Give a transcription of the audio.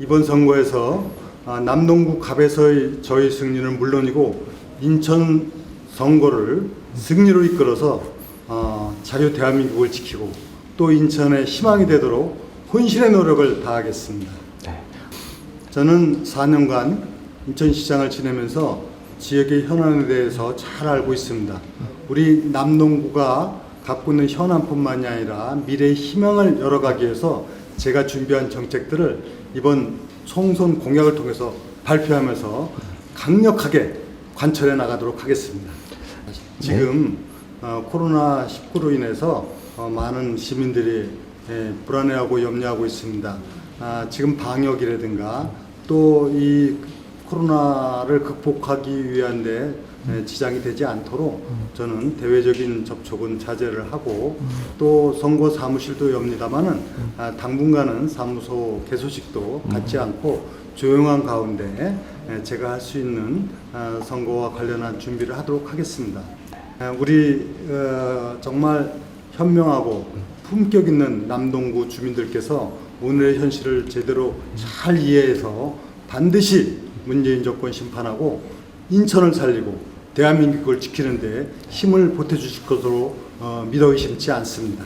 이번 선거에서 아, 남동구 갑에서의 저희 승리는 물론이고 인천 선거를 승리로 이끌어서 어, 자유 대한민국을 지키고 또 인천의 희망이 되도록 혼신의 노력을 다하겠습니다. 네. 저는 4년간 인천시장을 지내면서 지역의 현안에 대해서 잘 알고 있습니다. 우리 남동구가 갖고 있는 현안뿐만이 아니라 미래의 희망을 열어가기 위해서 제가 준비한 정책들을 이번 총선 공약을 통해서 발표하면서 강력하게 관철해 나가도록 하겠습니다. 지금 어, 코로나 19로 인해서 어, 많은 시민들이 예, 불안해하고 염려하고 있습니다. 아, 지금 방역이라든가 또이 코로나를 극복하기 위한데 예, 지장이 되지 않도록 저는 대외적인 접촉은 자제를 하고 또 선거 사무실도 엽니다마는 아, 당분간은 사무소 개소식도 갖지 않고 조용한 가운데 예, 제가 할 수 있는 아, 선거와 관련한 준비를 하도록 하겠습니다. 아, 우리 어, 정말 현명하고 품격 있는 남동구 주민들께서 오늘의 현실을 제대로 잘 이해해서 반드시 문재인 정권 심판하고 인천을 살리고 대한민국을 지키는 데 힘을 보태주실 것으로 어, 믿어 의심치 않습니다.